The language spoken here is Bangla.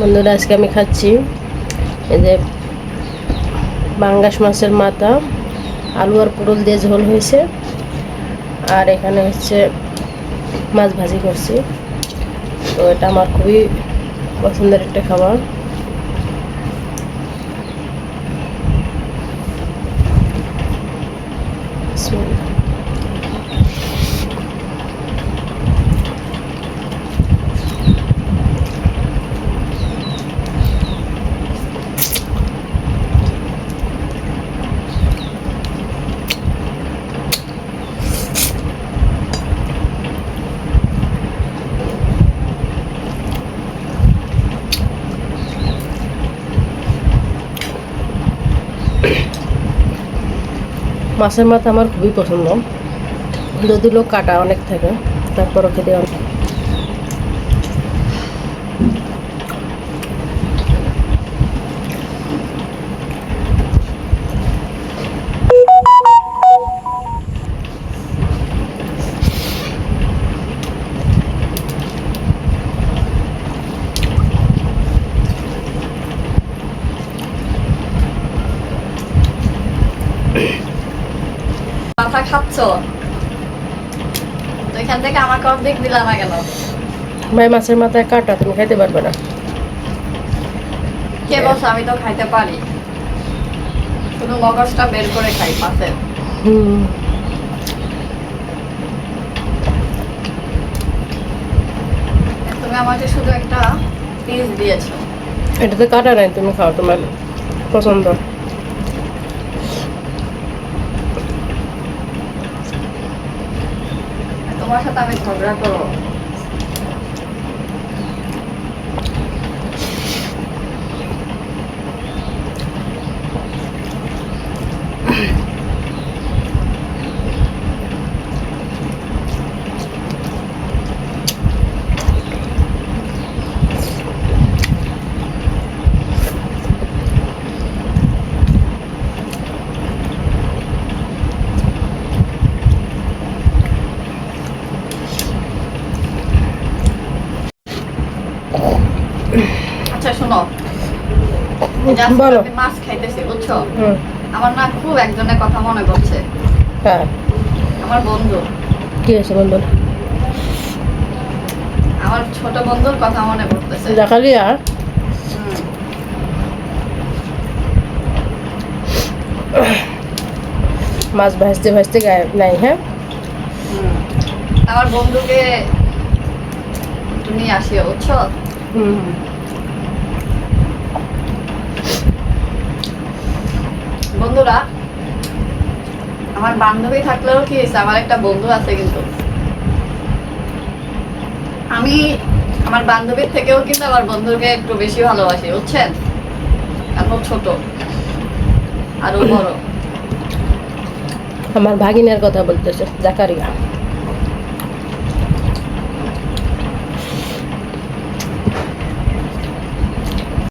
বন্ধুরা, আজকে আমি খাচ্ছি এই যে বাঙ্গাস মাছের মাথা, আলু আর পুরুল দিয়ে ঝোল হয়েছে। আর এখানে হচ্ছে মাছ ভাজি করছি। তো এটা আমার খুবই পছন্দের একটা খাবার। মাছের মাথা আমার খুবই পছন্দ। যদিও কাটা অনেক থাকে তারপরও খেতে অনেক মাথা খাচ্ছ? তো এখান থেকে আমাকে অর্ধেক দিলা না কেন? ভাই মাছের মাথায় কাটা তুমি খাইতে পারবে না। কে বলছো আমি তো খাইতে পারি? শুধু মগজটা বের করে খাই পাশে হুম। তুমি আমাকে শুধু একটা পিস দিয়েছ। এটাতে কাটা নাই তুমি খাও তোমার পছন্দ। তোমার সাথে আমি ঝগড়া করব। শোনো। মাছ খাইতেছি বুঝছ? আমার না খুব একজনের কথা মনে পড়ছে। হ্যাঁ আমার বন্ধু। কি আছে বন্ধু আমার ছোট বন্ধুর কথা মনে পড়তেছে। জাকারিয়া হুম। মাছ ভাজতে ভাজতে গায়ে নাই হ্যাঁ? হুম। আমার বন্ধুকে তুমি আসিও বুঝছ? হুম। বন্ধুরা, আমার বান্ধবী থাকলেও কি আমার একটা বন্ধু আছে কিন্তু। আমি আমার বান্ধবীর থেকেও কিন্তু আমার বন্ধুকে একটু বেশি ভালোবাসি, বুঝছেন? এখন ছোট আরও বড়। আমার ভাগিনের কথা বলতেছে, জাকারিয়া।